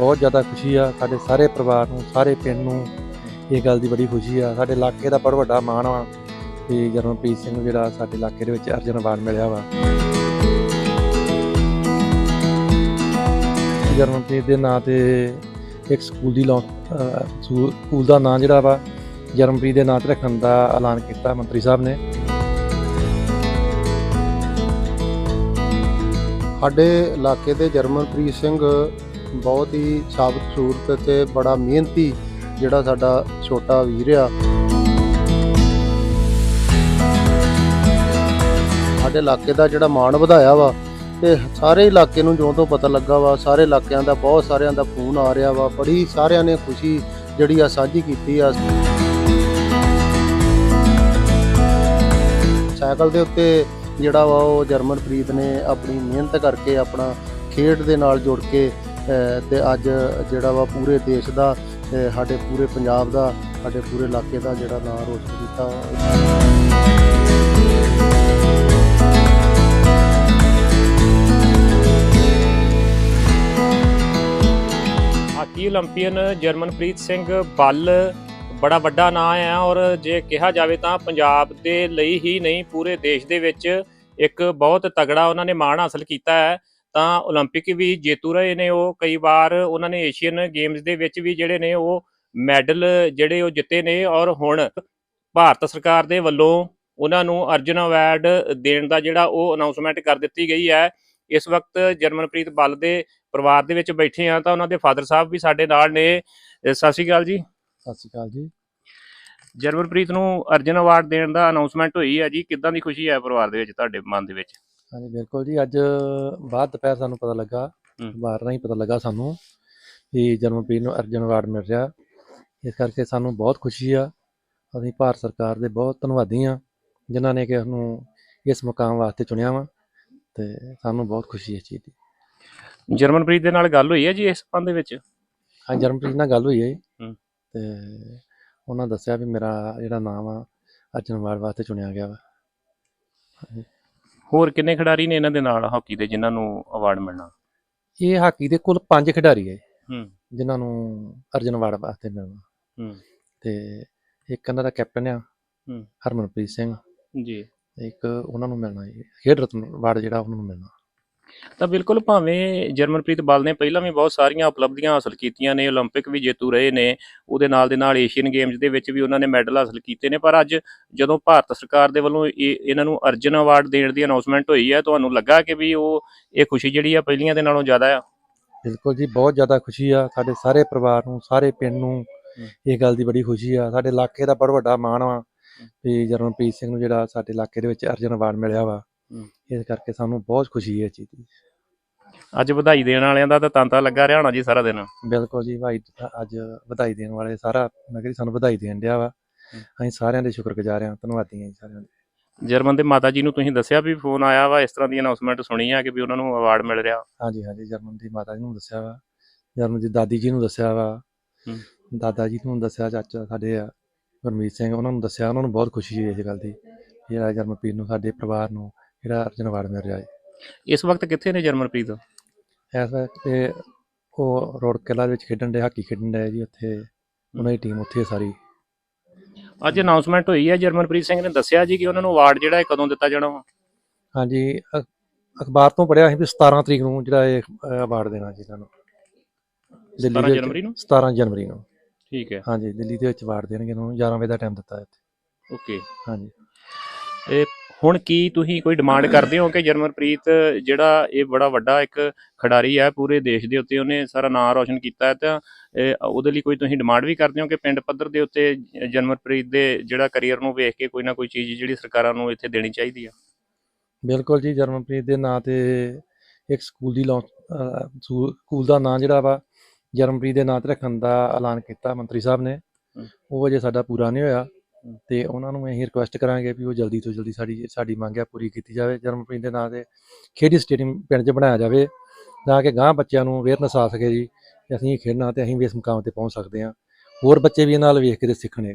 ਬਹੁਤ ਜ਼ਿਆਦਾ ਖੁਸ਼ੀ ਆ, ਸਾਡੇ ਸਾਰੇ ਪਰਿਵਾਰ ਨੂੰ, ਸਾਰੇ ਪਿੰਡ ਨੂੰ ਇਹ ਗੱਲ ਦੀ ਬੜੀ ਖੁਸ਼ੀ ਆ। ਸਾਡੇ ਇਲਾਕੇ ਦਾ ਬੜਾ ਵੱਡਾ ਮਾਣ ਆ ਕਿ ਜਰਮਨਪ੍ਰੀਤ ਸਿੰਘ ਨੂੰ ਜਿਹੜਾ ਸਾਡੇ ਇਲਾਕੇ ਦੇ ਵਿੱਚ ਅਰਜਨ ਅਵਾਰਡ ਮਿਲਿਆ ਵਾ। ਜਰਮਨਪ੍ਰੀਤ ਦੇ ਨਾਂ ਤੇ ਇੱਕ ਸਕੂਲ ਦੀ ਲਾਂ ਸਕੂ- ਸਕੂਲ ਦਾ ਨਾਂ ਜਿਹੜਾ ਵਾ ਜਰਮਨਪ੍ਰੀਤ ਦੇ ਨਾਂ ਤੇ ਰੱਖਣ ਦਾ ਐਲਾਨ ਕੀਤਾ ਮੰਤਰੀ ਸਾਹਿਬ ਨੇ। ਸਾਡੇ ਇਲਾਕੇ ਦੇ ਜਰਮਨਪ੍ਰੀਤ ਸਿੰਘ ਬਹੁਤ ਹੀ ਸਾਬਤ ਸੂਰਤ ਤੇ ਬੜਾ ਮਿਹਨਤੀ ਜਿਹੜਾ ਸਾਡਾ ਛੋਟਾ ਵੀਰ ਆ। ਸਾਡੇ ਇਲਾਕੇ ਦਾ ਜਿਹੜਾ ਮਾਣ ਵਧਾਇਆ ਵਾ ਤੇ ਸਾਰੇ ਇਲਾਕੇ ਨੂੰ ਜਿਉਂ ਤੋਂ ਪਤਾ ਲੱਗਾ ਵਾ, ਸਾਰੇ ਇਲਾਕਿਆਂ ਦਾ, ਬਹੁਤ ਸਾਰਿਆਂ ਦਾ ਫੋਨ ਆ ਰਿਹਾ ਵਾ, ਬੜੀ ਸਾਰਿਆਂ ਨੇ ਖੁਸ਼ੀ ਜਿਹੜੀ ਆ ਸਾਂਝੀ ਕੀਤੀ ਆ। ਸਾਈਕਲ ਦੇ ਉੱਤੇ ਜਿਹੜਾ ਵਾ ਉਹ ਜਰਮਨਪ੍ਰੀਤ ਨੇ ਆਪਣੀ ਮਿਹਨਤ ਕਰਕੇ ਆਪਣਾ ਖੇਡ ਦੇ ਨਾਲ ਜੁੜ ਕੇ ਤੇ ਅੱਜ ਜਿਹੜਾ ਵਾ ਪੂਰੇ ਦੇਸ਼ ਦਾ ਸਾਡੇ ਪੂਰੇ ਪੰਜਾਬ ਦਾ, ਸਾਡੇ ਪੂਰੇ ਇਲਾਕੇ ਦਾ ਜਿਹੜਾ ਨਾਮ ਰੋਸ਼ਨ ਕੀਤਾ ਹਾਕੀ 올림ਪੀਅਨ ਜਰਮਨਪ੍ਰੀਤ ਸਿੰਘ ਬੱਲ ਬੜਾ ਵੱਡਾ ਨਾਂ ਹੈ ਔਰ ਜੇ ਕਿਹਾ ਜਾਵੇ ਤਾਂ ਪੰਜਾਬ ਦੇ ਲਈ ਹੀ ਨਹੀਂ, ਪੂਰੇ ਦੇਸ਼ ਦੇ ਵਿੱਚ ਇੱਕ ਬਹੁਤ ਤਗੜਾ ਉਹਨਾਂ ਨੇ ਮਾਣ ਹਾਸਲ ਕੀਤਾ ਹੈ। ਤਾਂ 올림픽 ਵੀ ਜੇਤੂ ਰਹੇ ਨੇ ਉਹ ਕਈ ਵਾਰ ਉਹਨਾਂ ਨੇ ਏਸ਼ੀਅਨ ਗੇਮਸ ਦੇ ਵਿੱਚ ਵੀ ਜਿਹੜੇ ਨੇ ਉਹ ਮੈਡਲ ਜਿਹੜੇ ਉਹ ਜਿੱਤੇ ਨੇ ਔਰ ਹੁਣ ਭਾਰਤ ਸਰਕਾਰ ਦੇ ਵੱਲੋਂ ਉਹਨਾਂ ਨੂੰ ਅਰਜਨ ਅਵਾਰਡ ਦੇਣ ਦਾ ਜਿਹੜਾ ਉਹ ਅਨਾਉਂਸਮੈਂਟ ਕਰ ਦਿੱਤੀ ਗਈ ਹੈ ਇਸ ਵਕਤ ਜਰਮਨਪ੍ਰੀਤ ਬੱਲ ਦੇ ਪਰਿਵਾਰ ਦੇ ਵਿੱਚ ਬੈਠੇ ਆ ਤਾਂ ਉਹਨਾਂ ਦੇ ਫਾਦਰ ਸਾਹਿਬ ਵੀ ਸਾਡੇ ਨਾਲ ਨੇ ਅਹ ਸਤਿ ਸ਼੍ਰੀ ਅਕਾਲ ਜੀ ਸਤਿ ਸ਼੍ਰੀ ਅਕਾਲ ਜੀ ਜਰਮਨਪ੍ਰੀਤ ਨੂੰ ਅਰਜਨ ਅਵਾਰਡ ਦੇਣ ਦਾ ਅਨਾਉਂਸਮੈਂਟ ਹੋਈ ਹੈ ਜੀ ਕਿੱਦਾਂ ਦੀ ਖੁਸ਼ੀ ਹੈ ਪਰਿਵਾਰ ਦੇ ਵਿੱਚ ਤੁਹਾਡੇ ਮਨ ਦੇ ਵਿੱਚ ਹਾਂਜੀ ਬਿਲਕੁਲ ਜੀ। ਅੱਜ ਬਾਅਦ ਦੁਪਹਿਰ ਸਾਨੂੰ ਪਤਾ ਲੱਗਾ ਹੂੰ। ਅਖਬਾਰ ਰਾਹੀਂ ਪਤਾ ਲੱਗਾ ਸਾਨੂੰ ਕਿ ਜਰਮਨਪ੍ਰੀਤ ਨੂੰ ਅਰਜਨ ਅਵਾਰਡ ਮਿਲ ਰਿਹਾ। ਇਸ ਕਰਕੇ ਸਾਨੂੰ ਬਹੁਤ ਖੁਸ਼ੀ ਆ। ਅਸੀਂ ਭਾਰਤ ਸਰਕਾਰ ਦੇ ਬਹੁਤ ਧੰਨਵਾਦੀ ਆ ਜਿਨ੍ਹਾਂ ਨੇ ਕਿ ਸਾਨੂੰ ਇਸ ਮੁਕਾਮ ਵਾਸਤੇ ਚੁਣਿਆ ਵਾ ਤੇ ਸਾਨੂੰ ਬਹੁਤ ਖੁਸ਼ੀ ਹੈ ਚੀਜ਼ ਦੀ। ਜਰਮਨਪ੍ਰੀਤ ਦੇ ਨਾਲ ਗੱਲ ਹੋਈ ਹੈ ਜੀ ਇਸ ਸੰਬੰਧ ਦੇ ਵਿੱਚ? ਹਾਂ ਜਰਮਨਪ੍ਰੀਤ ਨਾਲ ਗੱਲ ਹੋਈ ਹੈ ਜੀ। ਹੂੰ। ਤੇ ਉਹਨਾਂ ਦੱਸਿਆ ਵੀ ਮੇਰਾ ਜਿਹੜਾ ਨਾਮ ਆ ਅਰਜਨ ਅਵਾਰਡ ਵਾਸਤੇ ਚੁਣਿਆ ਗਿਆ ਵਾ। ਹੋਰ ਕਿੰਨੇ ਖਿਡਾਰੀ ਨੇ ਇਹਨਾਂ ਦੇ ਨਾਲ ਹਾਕੀ ਦੇ ਜਿਨ੍ਹਾਂ ਨੂੰ ਅਵਾਰਡ ਮਿਲਣਾ? ਇਹ ਹਾਕੀ ਦੇ ਕੁੱਲ ਪੰਜ ਖਿਡਾਰੀ ਹੈ। ਹੂੰ। ਜਿਨ੍ਹਾਂ ਨੂੰ ਅਰਜਨ ਅਵਾਰਡ ਵਾਸਤੇ ਮਿਲਣਾ। ਹੂੰ। ਤੇ ਇੱਕ ਇਹਨਾਂ ਦਾ ਕੈਪਟਨ ਆ ਹੂੰ। ਹਰਮਨਪ੍ਰੀਤ ਸਿੰਘ। ਜੀ। ਇੱਕ ਉਹਨਾਂ ਨੂੰ ਮਿਲਣਾ ਜੀ। ਖੇਡ ਰਤਨ ਅਵਾਰਡ ਜਿਹੜਾ ਉਹਨਾਂ ਨੂੰ ਮਿਲਣਾ। ਤਾਂ ਬਿਲਕੁਲ ਭਾਵੇਂ ਜਰਮਨਪ੍ਰੀਤ ਬੱਲ ਨੇ ਪਹਿਲਾਂ ਵੀ ਬਹੁਤ ਸਾਰੀਆਂ ਉਪਲਬਧੀਆਂ ਹਾਸਲ ਕੀਤੀਆਂ ਨੇ 올림픽 ਵੀ ਜੇਤੂ ਰਹੇ ਨੇ ਉਹਦੇ ਨਾਲ ਦੇ ਨਾਲ ਏਸ਼ੀਅਨ ਗੇਮਸ ਦੇ ਵਿੱਚ ਵੀ ਉਹਨਾਂ ਨੇ ਮੈਡਲ ਹਾਸਲ ਕੀਤੇ ਨੇ ਪਰ ਅੱਜ ਜਦੋਂ ਭਾਰਤ ਸਰਕਾਰ ਦੇ ਵੱਲੋਂ ਇਹ ਇਹਨਾਂ ਨੂੰ ਅਰਜਨ ਅਵਾਰਡ ਦੇਣ ਦੀ ਅਨਾਉਂਸਮੈਂਟ ਹੋਈ ਹੈ ਤੁਹਾਨੂੰ ਲੱਗਾ ਕਿ ਵੀ ਉਹ ਇਹ ਖੁਸ਼ੀ ਜਿਹੜੀ ਆ ਪਹਿਲੀਆਂ ਦੇ ਨਾਲੋਂ ਜ਼ਿਆਦਾ ਆ ਬਿਲਕੁਲ ਜੀ ਬਹੁਤ ਜ਼ਿਆਦਾ ਖੁਸ਼ੀ ਆ ਸਾਡੇ ਸਾਰੇ ਪਰਿਵਾਰ ਨੂੰ ਸਾਰੇ ਪਿੰਡ ਨੂੰ ਇਹ ਗੱਲ ਦੀ ਬੜੀ ਖੁਸ਼ੀ ਆ ਸਾਡੇ ਇਲਾਕੇ ਦਾ ਬੜਾ ਵੱਡਾ ਮਾਣ ਆ ਵੀ ਜਰਮਨਪ੍ਰੀਤ ਸਿੰਘ ਨੂੰ ਜਿਹੜਾ ਸਾਡੇ ਇਲਾਕੇ ਦੇ ਵਿੱਚ ਅਰਜਨ ਅਵਾਰਡ ਮਿਲਿਆ ਵਾ ਹੂੰ। ਇਸ ਕਰਕੇ ਸਾਨੂੰ ਬਹੁਤ ਖੁਸ਼ੀ ਹੈ ਇਸ ਚੀਜ਼ ਦੀ। ਅੱਜ ਵਧਾਈ ਦੇਣ ਵਾਲਿਆਂ ਦਾ ਤਾਂ ਤਾਂਤਾ ਲੱਗਾ ਰਿਹਾ ਹੋਣਾ ਜੀ ਸਾਰਾ ਦਿਨ। ਬਿਲਕੁਲ ਜੀ ਭਾਈ ਅੱਜ ਵਧਾਈ ਦੇਣ ਵਾਲੇ ਸਾਰਾ ਨਗਰੀ ਸਾਨੂੰ ਵਧਾਈ ਦੇਣ ਡਿਆ ਵਾ। ਅਸੀਂ ਸਾਰਿਆਂ ਦੇ ਸ਼ੁਕਰਗੁਜ਼ਾਰ ਹਾਂ ਧੰਨਵਾਦੀ ਹਾਂ ਜੀ ਸਾਰਿਆਂ ਦੇ। ਜਰਮਨ ਦੇ ਮਾਤਾ ਜੀ ਨੂੰ ਤੁਸੀਂ ਦੱਸਿਆ ਵੀ ਫੋਨ ਆਇਆ ਵਾ ਇਸ ਤਰ੍ਹਾਂ ਦੀ ਅਨਾਉਂਸਮੈਂਟ ਸੁਣੀ ਆ ਕਿ ਵੀ ਉਹਨਾਂ ਨੂੰ ਅਵਾਰਡ ਮਿਲ ਰਿਹਾ। ਹਾਂਜੀ ਹਾਂਜੀ ਜਰਮਨ ਦੀ ਮਾਤਾ ਜੀ ਨੂੰ ਦੱਸਿਆ ਵਾ। ਜਰਮਨ ਦੀ ਦਾਦੀ ਜੀ ਨੂੰ ਦੱਸਿਆ ਵਾ। ਦਾਦਾ ਜੀ ਨੂੰ ਦੱਸਿਆ ਚਾਚਾ ਸਾਡੇ ਆ ਗੁਰਮੀਤ ਸਿੰਘ ਉਹਨਾਂ ਨੂੰ ਦੱਸਿਆ ਉਹਨਾਂ ਨੂੰ ਬਹੁਤ ਖੁਸ਼ੀ ਹੋਈ ਇਸ ਗੱਲ ਦੀ। ਜਿਹੜਾ ਜਰਮਨਪ੍ਰੀਤ ਨੂੰ ਸਾਡੇ ਪਰਿਵਾਰ ਨੂੰ ਜਿਹੜਾ ਅਰਜਨ ਅਵਾਰਡ ਮਿਲ ਰਿਹਾ ਹੈ ਇਸ ਵਕਤ ਕਿੱਥੇ ਨੇ ਜਰਮਨਪ੍ਰੀਤ? ਇਸ ਵਕਤ ਉਹ ਰੋਡ ਕਿਲਾ ਵਿੱਚ ਖੇਡਣ ਦੇ ਹਾਕੀ ਖੇਡਣ ਦੇ ਜੀ ਉੱਥੇ। ਉਹਨਾਂ ਦੀ ਟੀਮ ਉੱਥੇ ਹੈ ਸਾਰੀ। ਅੱਜ ਅਨਾਉਂਸਮੈਂਟ ਹੋਈ ਹੈ ਜਰਮਨਪ੍ਰੀਤ ਸਿੰਘ ਨੇ ਦੱਸਿਆ ਜੀ ਕਿ ਉਹਨਾਂ ਨੂੰ ਅਵਾਰਡ ਜਿਹੜਾ ਹੈ ਕਦੋਂ ਦਿੱਤਾ ਜਾਣਾ ਵਾ? ਹਾਂਜੀ ਅ- ਅਖਬਾਰ ਤੋਂ ਪੜਿਆ ਸੀ ਵੀ 17 ਤਰੀਕ ਨੂੰ ਜਿਹੜਾ ਇਹ ਅਵਾਰਡ ਦੇਣਾ ਜੀ ਇਹਨਾਂ ਨੂੰ। 17 ਦੇ ਵਿੱਚ- ਜਨਵਰੀ ਨੂੰ? 17 ਜਨਵਰੀ ਨੂੰ। ਠੀਕ ਹੈ। ਹਾਂਜੀ ਦਿੱਲੀ ਦੇ ਵਿੱਚ ਅਵਾਰਡ ਦੇਣਗੇ ਇਹਨਾਂ ਨੂੰ 11 ਵਜੇ ਦਾ ਟਾਈਮ ਦਿੱਤਾ ਹੈ ਇੱਥੇ। ਓਕੇ। ਹਾਂਜੀ। ਇਹ ਹੁਣ ਕੀ ਤੁਸੀਂ ਕੋਈ ਡਿਮਾਂਡ ਕਰਦੇ ਹੋ ਕਿ ਜਰਮਨਪ੍ਰੀਤ ਜਿਹੜਾ ਇਹ ਬੜਾ ਵੱਡਾ ਇੱਕ ਖਿਡਾਰੀ ਹੈ ਪੂਰੇ ਦੇਸ਼ ਦੇ ਉੱਤੇ ਉਹਨੇ ਸਾਰਾ ਨਾਮ ਰੋਸ਼ਨ ਕੀਤਾ ਹੈ ਤਾਂ ਇਹ ਉਹਦੇ ਲਈ ਕੋਈ ਤੁਸੀਂ ਡਿਮਾਂਡ ਵੀ ਕਰਦੇ ਹੋ ਕਿ ਪਿੰਡ ਪੱਧਰ ਦੇ ਉੱਤੇ ਜਰਮਨਪ੍ਰੀਤ ਦੇ ਜਿਹੜਾ ਕੈਰੀਅਰ ਨੂੰ ਵੇਖ ਕੇ ਕੋਈ ਨਾ ਕੋਈ ਚੀਜ਼ ਜਿਹੜੀ ਸਰਕਾਰਾਂ ਨੂੰ ਇੱਥੇ ਦੇਣੀ ਚਾਹੀਦੀ ਆ ਬਿਲਕੁਲ ਜੀ ਜਰਮਨਪ੍ਰੀਤ ਦੇ ਨਾਂ ਤੇ ਇੱਕ ਸਕੂਲ ਦੀ ਸਕੂਲ ਦਾ ਨਾਂ ਜਿਹੜਾ ਵਾ ਜਰਮਨਪ੍ਰੀਤ ਦੇ ਨਾਂ ਤੇ ਰੱਖਣ ਦਾ ਐਲਾਨ ਕੀਤਾ ਮੰਤਰੀ ਸਾਹਿਬ ਨੇ। ਉਹ ਅਜੇ ਸਾਡਾ ਪੂਰਾ ਨਹੀਂ ਹੋਇਆ। ਤੇ ਉਹਨਾਂ ਨੂੰ ਅਸੀਂ ਰਿਕੁਐਸਟ ਕਰਾਂਗੇ ਵੀ ਉਹ ਜਲਦੀ ਤੋਂ ਜਲਦੀ ਸਾਡੀ ਸਾਡੀ ਮੰਗ ਹੈ ਪੂਰੀ ਕੀਤੀ ਜਾਵੇ, ਜਨਮਪ੍ਰੀਤ ਦੇ ਨਾਂ ਤੇ ਖੇਡੀ ਸਟੇਡੀਅਮ ਪਿੰਡ 'ਚ ਬਣਾਇਆ ਜਾਵੇ, ਤਾਂ ਕਿ ਗਾਂ ਬੱਚਿਆਂ ਨੂੰ ਅਵੇਅਰਨੈਸ ਆ ਸਕੇ ਜੀ, ਕਿ ਅਸੀਂ ਇਹ ਖੇਡਣਾ ਤੇ ਅਸੀਂ ਵੀ ਇਸ ਮੁਕਾਮ ਤੇ ਪਹੁੰਚ ਸਕਦੇ ਹਾਂ। ਹੋਰ ਬੱਚੇ ਵੀ ਇਹਨਾਂ ਨਾਲ ਵੇਖ ਕੇ ਤੇ ਸਿੱਖਣੇ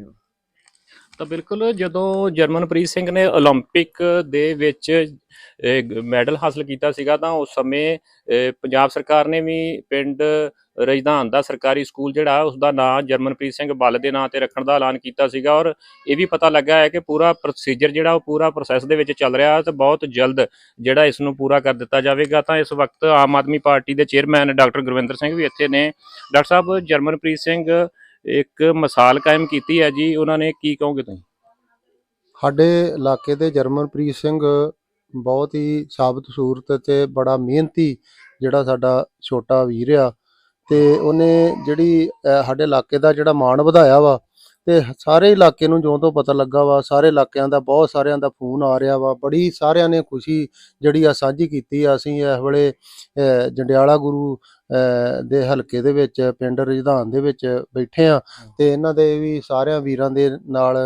ਤਾਂ ਬਿਲਕੁਲ ਜਦੋਂ ਜਰਮਨਪ੍ਰੀਤ ਸਿੰਘ ਨੇ 올림픽 ਦੇ ਵਿੱਚ ਇਹ ਗ- ਮੈਡਲ ਹਾਸਲ ਕੀਤਾ ਸੀਗਾ ਤਾਂ ਉਸ ਸਮੇਂ ਅਹ, ਪੰਜਾਬ ਸਰਕਾਰ ਨੇ ਵੀ ਪਿੰਡ ਰਜਧਾਨ ਦਾ ਸਰਕਾਰੀ ਸਕੂਲ ਜਿਹੜਾ ਉਸ ਦਾ ਨਾਂ ਜਰਮਨਪ੍ਰੀਤ ਸਿੰਘ ਬੱਲ ਦੇ ਨਾਂ ਤੇ ਰੱਖਣ ਦਾ ਐਲਾਨ ਕੀਤਾ ਸੀਗਾ ਔਰ ਇਹ ਵੀ ਪਤਾ ਲੱਗਾ ਹੈ ਕਿ ਪੂਰਾ ਪ੍ਰੋਸੀਜਰ ਜਿਹੜਾ ਉਹ ਪੂਰਾ ਪ੍ਰੋਸੈਸ ਦੇ ਵਿੱਚ ਚੱਲ ਰਿਹਾ ਤੇ ਬਹੁਤ ਜਲਦ ਜਿਹੜਾ ਇਸ ਨੂੰ ਪੂਰਾ ਕਰ ਦਿੱਤਾ ਜਾਵੇਗਾ ਤਾਂ ਇਸ ਵਕਤ ਆਮ ਆਦਮੀ ਪਾਰਟੀ ਦੇ ਚੇਅਰਮੈਨ ਡਾਕਟਰ ਗੁਰਵਿੰਦਰ ਸਿੰਘ ਵੀ ਇੱਥੇ ਨੇ ਡਾਕਟਰ ਸਾਹਿਬ ਜਰਮਨਪ੍ਰੀਤ ਸਿੰਘ ਇੱਕ ਮਿਸਾਲ ਕਾਇਮ ਕੀਤੀ ਹੈ ਜੀ, ਉਹਨਾਂ ਨੇ ਕੀ ਕਹੋਗੇ ਤੁਸੀਂ? ਸਾਡੇ ਇਲਾਕੇ ਦੇ ਜਰਮਨਪ੍ਰੀਤ ਸਿੰਘ ਬਹੁਤ ਹੀ ਸਾਬਤ ਸੂਰਤ ਤੇ ਬੜਾ ਮਿਹਨਤੀ ਜਿਹੜਾ ਸਾਡਾ ਛੋਟਾ ਵੀਰ ਆ, ਤੇ ਉਹਨੇ ਜਿਹੜੀ ਸਾਡੇ ਇਲਾਕੇ ਦਾ ਜਿਹੜਾ ਮਾਣ ਵਧਾਇਆ ਵਾ ਤੇ ਸਾਰੇ ਇਲਾਕੇ ਨੂੰ ਜਿਉਂ ਤੋਂ ਪਤਾ ਲੱਗਾ ਵਾ ਸਾਰੇ ਇਲਾਕਿਆਂ ਦਾ ਬਹੁਤ ਸਾਰਿਆਂ ਦਾ ਫੋਨ ਆ ਰਿਹਾ ਵਾ ਬੜੀ ਸਾਰਿਆਂ ਨੇ ਖੁਸ਼ੀ ਜਿਹੜੀ ਆ ਸਾਂਝੀ ਕੀਤੀ ਆ ਅਸੀਂ ਇਸ ਵੇਲੇ ਜੰਡਿਆਲਾ ਗੁਰੂ ਦੇ ਹਲਕੇ ਦੇ ਵਿੱਚ ਪਿੰਡ ਰਜਧਾਨ ਦੇ ਵਿੱਚ ਬੈਠੇ ਆ ਤੇ ਇਹਨਾਂ ਦੇ ਵੀ ਸਾਰਿਆਂ ਵੀਰਾਂ ਦੇ ਨਾਲ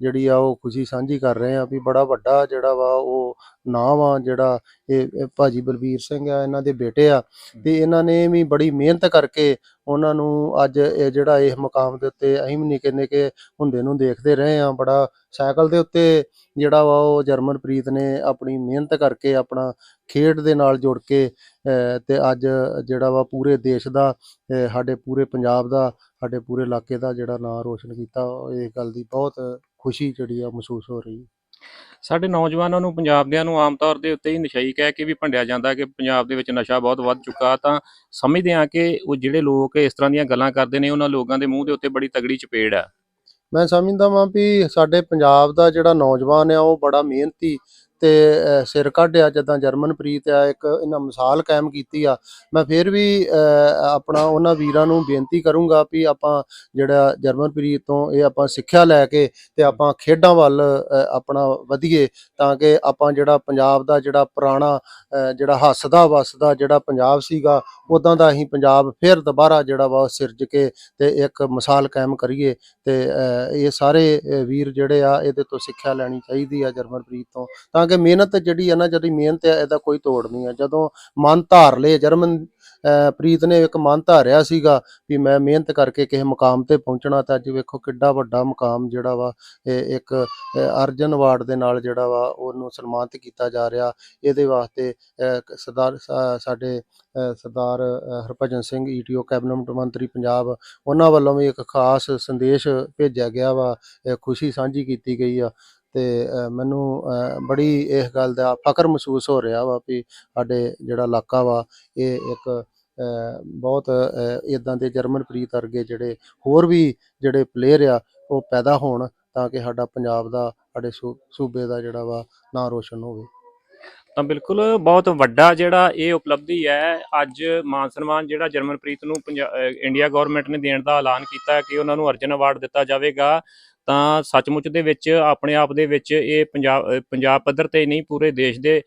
ਜਿਹੜੀ ਆ ਉਹ ਖੁਸ਼ੀ ਸਾਂਝੀ ਕਰ ਰਹੇ ਆ ਵੀ ਬੜਾ ਵੱਡਾ ਜਿਹੜਾ ਵਾ ਉਹ ਨਾਮ ਆ ਜਿਹੜਾ ਇਹ ਇਹ ਭਾਜੀ ਬਲਬੀਰ ਸਿੰਘ ਆ ਇਹਨਾਂ ਦੇ ਬੇਟੇ ਆ। ਤੇ ਇਹਨਾਂ ਨੇ ਵੀ ਬੜੀ ਮਿਹਨਤ ਕਰਕੇ ਉਹਨਾਂ ਨੂੰ ਅੱਜ ਇਹ ਜਿਹੜਾ ਇਸ ਮੁਕਾਮ ਦੇ ਉੱਤੇ ਅਸੀਂ ਵੀ ਨਿੱਕੇ ਨਿੱਕੇ ਹੁੰਦੇ ਨੂੰ ਦੇਖਦੇ ਰਹੇ ਆ। ਬੜਾ ਸਾਈਕਲ ਦੇ ਉੱਤੇ ਜਿਹੜਾ ਵਾ ਉਹ ਜਰਮਨਪ੍ਰੀਤ ਨੇ ਆਪਣੀ ਮਿਹਨਤ ਕਰਕੇ ਆਪਣਾ ਖੇਡ ਦੇ ਨਾਲ ਜੁੜ ਕੇ ਤੇ ਅੱਜ ਜਿਹੜਾ ਵਾ ਪੂਰੇ ਦੇਸ਼ ਦਾ ਸਾਡੇ ਪੂਰੇ ਪੰਜਾਬ ਦਾ ਸਾਡੇ ਪੂਰੇ ਇਲਾਕੇ ਦਾ ਜਿਹੜਾ ਨਾਂ ਰੋਸ਼ਨ ਕੀਤਾ। ਇਹ ਗੱਲ ਦੀ ਬਹੁਤ ਖੁਸ਼ੀ ਜਿਹੜੀ ਆ ਮਹਿਸੂਸ ਹੋ ਰਹੀ? ਸਾਡੇ ਨੌਜਵਾਨਾਂ ਨੂੰ ਪੰਜਾਬ ਦਿਆਂ ਨੂੰ ਆਮ ਤੌਰ ਦੇ ਉੱਤੇ ਹੀ ਨਸ਼ਈ ਕਹਿ ਕੇ ਵੀ ਭੰਡਿਆ ਜਾਂਦਾ ਕਿ ਪੰਜਾਬ ਦੇ ਵਿੱਚ ਨਸ਼ਾ ਬਹੁਤ ਵੱਧ ਚੁੱਕਾ ਤਾਂ ਸਮਝਦੇ ਆ ਕਿ ਉਹ ਜਿਹੜੇ ਲੋਕ ਇਸ ਤਰ੍ਹਾਂ ਦੀਆਂ ਗੱਲਾਂ ਕਰਦੇ ਨੇ ਉਹਨਾਂ ਲੋਕਾਂ ਦੇ ਮੂੰਹ ਦੇ ਉੱਤੇ ਬੜੀ ਤਗੜੀ ਚਪੇੜ ਆ ਮੈਂ ਸਮਝਦਾ ਵਾਂ ਵੀ ਸਾਡੇ ਪੰਜਾਬ ਦਾ ਜਿਹੜਾ ਨੌਜਵਾਨ ਆ ਉਹ ਬੜਾ ਮਿਹਨਤੀ ਤੇ ਸਿਰ ਕੱਢਿਆ ਜਦਾਂ ਜਰਮਨਪ੍ਰੀਤ ਆ, ਇੱਕ ਇਹਨਾਂ ਮਿਸਾਲ ਕਾਇਮ ਕੀਤੀ ਆ। ਮੈਂ ਫਿਰ ਵੀ ਆਪਣਾ ਉਹਨਾਂ ਵੀਰਾਂ ਨੂੰ ਬੇਨਤੀ ਕਰੂੰਗਾ ਵੀ ਆਪਾਂ ਜਿਹੜਾ ਜਰਮਨਪ੍ਰੀਤ ਤੋਂ ਇਹ ਆਪਾਂ ਸਿੱਖਿਆ ਲੈ ਕੇ ਤੇ ਆਪਾਂ ਖੇਡਾਂ ਵੱਲ ਆਪਣਾ ਵਧੀਏ ਤਾਂ ਕਿ ਆਪਾਂ ਜਿਹੜਾ ਪੰਜਾਬ ਦਾ ਜਿਹੜਾ ਪੁਰਾਣਾ ਜਿਹੜਾ ਹੱਸਦਾ ਵਸਦਾ ਜਿਹੜਾ ਪੰਜਾਬ ਸੀਗਾ, ਉਦਾਂ ਦਾ ਅਸੀਂ ਪੰਜਾਬ ਫਿਰ ਦੁਬਾਰਾ ਜਿਹੜਾ ਵਾ ਉਹ ਸਿਰਜ ਕੇ ਤੇ ਇੱਕ ਮਿਸਾਲ ਕਾਇਮ ਕਰੀਏ ਤੇ ਇਹ ਸਾਰੇ ਵੀਰ ਜਿਹੜੇ ਆ ਇਹਦੇ ਤੋਂ ਸਿੱਖਿਆ ਲੈਣੀ ਚਾਹੀਦੀ ਆ ਜਰਮਨਪ੍ਰੀਤ ਤੋਂ ਤਾਂ ਕਿ ਮਿਹਨਤ ਜਿਹੜੀ ਆ ਨਾ ਜਿਹੜੀ ਮਿਹਨਤ ਹੈ ਇਹਦਾ ਕੋਈ ਤੋੜ ਨਹੀਂ ਹੈ ਜਦੋਂ ਮਨ ਧਾਰ ਲਏ ਜਰਮਨ ਅਹ, ਪ੍ਰੀਤ ਨੇ ਇੱਕ ਮਨ ਧਾਰਿਆ ਸੀਗਾ ਵੀ ਮੈਂ ਮਿਹਨਤ ਕਰਕੇ ਕਿਸੇ ਮੁਕਾਮ ਤੇ ਪਹੁੰਚਣਾ ਤਾਂ ਅੱਜ ਵੇਖੋ ਕਿੱਡਾ ਵੱਡਾ ਮੁਕਾਮ ਜਿਹੜਾ ਵਾ ਇਹ ਇੱਕ ਅਰਜਨ ਅਵਾਰਡ ਦੇ ਨਾਲ ਜਿਹੜਾ ਵਾ ਉਹਨੂੰ ਸਨਮਾਨਿਤ ਕੀਤਾ ਜਾ ਰਿਹਾ। ਇਹਦੇ ਵਾਸਤੇ ਅਹ, ਸਰਦਾਰ ਸਾਡੇ ਅਹ, ਸਰਦਾਰ ਹਰਭਜਨ ਸਿੰਘ ਈਟੀਓ ਕੈਬਨਿਟ ਮੰਤਰੀ ਪੰਜਾਬ ਉਹਨਾਂ ਵੱਲੋਂ ਵੀ ਇੱਕ ਖਾਸ ਸੰਦੇਸ਼ ਭੇਜਿਆ ਗਿਆ ਵਾ ਖੁਸ਼ੀ ਸਾਂਝੀ ਕੀਤੀ ਗਈ ਆ। ਤੇ ਮੈਨੂੰ ਬੜੀ ਇਸ ਗੱਲ ਦਾ ਫਖਰ ਮਹਿਸੂਸ ਹੋ ਰਿਹਾ ਵਾ ਵੀ ਸਾਡੇ ਜਿਹੜਾ ਇਲਾਕਾ ਵਾ, ਇਹ ਇੱਕ ਬਹੁਤ ਇਦਾਂ ਦੇ ਜਰਮਨਪ੍ਰੀਤ ਵਰਗੇ ਜਿਹੜੇ ਹੋਰ ਵੀ ਜਿਹੜੇ ਪਲੇਅਰ ਆ, ਉਹ ਪੈਦਾ ਹੋਣ ਤਾਂ ਕਿ ਸਾਡਾ ਪੰਜਾਬ ਦਾ, ਸਾਡੇ ਸੂ- ਸੂਬੇ ਦਾ ਜਿਹੜਾ ਵਾ, ਨਾਂ ਰੋਸ਼ਨ ਹੋਵੇ। ਤਾਂ ਬਿਲਕੁਲ ਬਹੁਤ ਵੱਡਾ ਜਿਹੜਾ ਇਹ ਉਪਲਬਧੀ ਹੈ, ਅੱਜ ਮਾਨ ਸਨਮਾਨ ਜਿਹੜਾ ਜਰਮਨਪ੍ਰੀਤ ਨੂੰ ਪੰਜਾ- ਇੰਡੀਆ ਗਵਰਨਮੈਂਟ ਨੇ ਦੇਣ ਦਾ ਐਲਾਨ ਕੀਤਾ ਕਿ ਉਹਨਾਂ ਨੂੰ ਅਰਜਨ ਅਵਾਰਡ ਦਿੱਤਾ ਜਾਵੇਗਾ। ਤਾਂ ਸੱਚਮੁੱਚ ਦੇ ਵਿੱਚ ਆਪਣੇ ਆਪ ਦੇ ਵਿੱਚ ਇਹ ਪੰਜਾਬ ਪੰਜਾਬ ਪੱਧਰ ਤੇ ਨਹੀਂ, ਪੂਰੇ ਦੇਸ਼ ਦੇ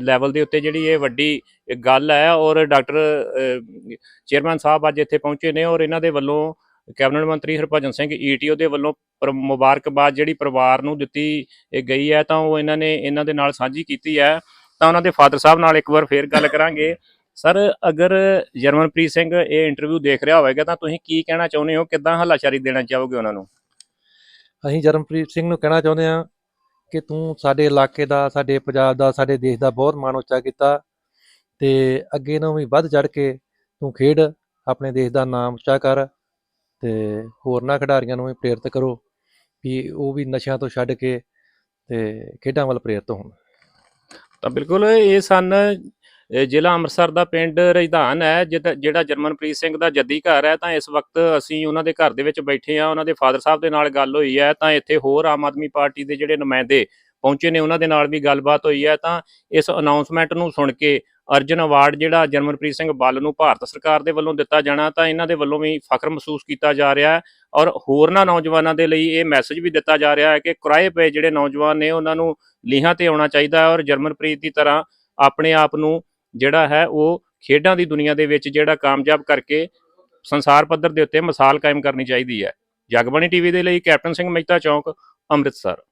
ਲੈਵਲ ਦੇ ਉੱਤੇ ਜਿਹੜੀ ਇਹ ਵੱਡੀ ਗੱਲ ਹੈ ਔਰ ਡਾਕਟਰ ਚੇਅਰਮੈਨ ਸਾਹਿਬ ਅੱਜ ਇੱਥੇ ਪਹੁੰਚੇ ਨੇ ਔਰ ਇਹਨਾਂ ਦੇ ਵੱਲੋਂ ਕੈਬਨਿਟ ਮੰਤਰੀ ਹਰਭਜਨ ਸਿੰਘ ਈਟੀਓ ਦੇ ਵੱਲੋਂ ਪਰ- ਮੁਬਾਰਕਬਾਦ ਜਿਹੜੀ ਪਰਿਵਾਰ ਨੂੰ ਦਿੱਤੀ ਗਈ ਹੈ, ਤਾਂ ਉਹ ਇਹਨਾਂ ਨੇ ਇਹਨਾਂ ਦੇ ਨਾਲ ਸਾਂਝੀ ਕੀਤੀ ਹੈ। ਤਾਂ ਉਹਨਾਂ ਦੇ ਫਾਦਰ ਸਾਹਿਬ ਨਾਲ ਇੱਕ ਵਾਰ ਫੇਰ ਗੱਲ ਕਰਾਂਗੇ। ਸਰ, ਅਗਰ ਜਰਮਨਪ੍ਰੀਤ ਸਿੰਘ ਇਹ ਇੰਟਰਵਿਊ ਦੇਖ ਰਿਹਾ ਹੋਵੇਗਾ, ਤਾਂ ਤੁਸੀਂ ਕੀ ਕਹਿਣਾ ਚਾਹੁੰਦੇ ਹੋ? ਕਿੱਦਾਂ ਹੱਲਾਸ਼ਾਰੀ ਦੇਣਾ ਚਾਹੋਗੇ ਉਹਨਾਂ ਨੂੰ? ਅਸੀਂ ਜਰਮਪ੍ਰੀਤ ਸਿੰਘ ਨੂੰ ਕਹਿਣਾ ਚਾਹੁੰਦੇ ਹਾਂ ਕਿ ਤੂੰ ਸਾਡੇ ਇਲਾਕੇ ਦਾ, ਸਾਡੇ ਪੰਜਾਬ ਦਾ, ਸਾਡੇ ਦੇਸ਼ ਦਾ ਬਹੁਤ ਮਾਣ ਉੱਚਾ ਕੀਤਾ ਤੇ ਅੱਗੇ ਨੂੰ ਵੀ ਵੱਧ ਚੜ ਕੇ ਤੂੰ ਖੇਡ, ਆਪਣੇ ਦੇਸ਼ ਦਾ ਨਾਮ ਉੱਚਾ ਕਰ ਤੇ ਹੋਰਨਾਂ ਖਿਡਾਰੀਆਂ ਨੂੰ ਵੀ ਪ੍ਰੇਰਿਤ ਕਰੋ ਵੀ ਉਹ ਵੀ ਨਸ਼ਿਆਂ ਤੋਂ ਛੱਡ ਕੇ ਤੇ ਖੇਡਾਂ ਵੱਲ ਪ੍ਰੇਰਿਤ ਹੋਣ। ਤਾਂ ਬਿਲਕੁਲ ਇਹ ਸਨ ਜ਼ਿਲ੍ਹਾ ਅੰਮ੍ਰਿਤਸਰ ਦਾ ਪਿੰਡ ਰਜਧਾਨ ਹੈ ਜਿਹਦਾ- ਜਿਹੜਾ ਜਰਮਨਪ੍ਰੀਤ ਸਿੰਘ ਦਾ ਜੱਦੀ ਘਰ ਹੈ, ਤਾਂ ਇਸ ਵਕਤ ਅਸੀਂ ਉਹਨਾਂ ਦੇ ਘਰ ਦੇ ਵਿੱਚ ਬੈਠੇ ਆ ਉਹਨਾਂ ਦੇ ਫਾਦਰ ਸਾਹਿਬ ਦੇ ਨਾਲ ਗੱਲ ਹੋਈ ਹੈ, ਤਾਂ ਇੱਥੇ ਹੋਰ ਆਮ ਆਦਮੀ ਪਾਰਟੀ ਦੇ ਜਿਹੜੇ ਨੁਮਾਇੰਦੇ ਪਹੁੰਚੇ ਨੇ, ਉਹਨਾਂ ਦੇ ਨਾਲ ਵੀ ਗੱਲਬਾਤ ਹੋਈ ਹੈ, ਤਾਂ ਇਸ ਅਨਾਉਂਸਮੈਂਟ ਨੂੰ ਸੁਣ ਕੇ ਅਰਜਨ ਅਵਾਰਡ ਜਿਹੜਾ ਜਰਮਨਪ੍ਰੀਤ ਸਿੰਘ ਬੱਲ ਨੂੰ ਭਾਰਤ ਸਰਕਾਰ ਦੇ ਵੱਲੋਂ ਦਿੱਤਾ ਜਾਣਾ, ਤਾਂ ਇਹਨਾਂ ਦੇ ਵੱਲੋਂ ਵੀ ਫਖਰ ਮਹਿਸੂਸ ਕੀਤਾ ਜਾ ਰਿਹਾ ਹੈ ਔਰ ਹੋਰਨਾਂ ਨੌਜਵਾਨਾਂ ਦੇ ਲਈ ਇਹ ਮੈਸੇਜ ਵੀ ਦਿੱਤਾ ਜਾ ਰਿਹਾ ਹੈ ਕਿ ਕਿਰਾਏ ਪਏ ਜਿਹੜੇ ਨੌਜਵਾਨ ਨੇ, ਉਹਨਾਂ ਨੂੰ ਲੀਹਾਂ ਤੇ ਆਉਣਾ ਚਾਹੀਦਾ ਹੈ ਔਰ ਜਰਮਨਪ੍ਰੀਤ ਦੀ ਤਰ੍ਹਾਂ ਆਪਣੇ ਆਪ ਨੂੰ ਜਿਹੜਾ ਹੈ ਉਹ ਖੇਡਾਂ ਦੀ ਦੁਨੀਆ ਦੇ ਵਿੱਚ ਜਿਹੜਾ ਕਾਮਯਾਬ ਕਰਕੇ ਸੰਸਾਰ ਪੱਧਰ ਦੇ ਉੱਤੇ ਮਿਸਾਲ ਕਾਇਮ ਕਰਨੀ ਚਾਹੀਦੀ ਹੈ। ਜਗਬਾਣੀ ਟੀਵੀ ਦੇ ਲਈ ਕੈਪਟਨ ਸਿੰਘ ਮਹਿਤਾ ਚੌਂਕ, ਅੰਮ੍ਰਿਤਸਰ।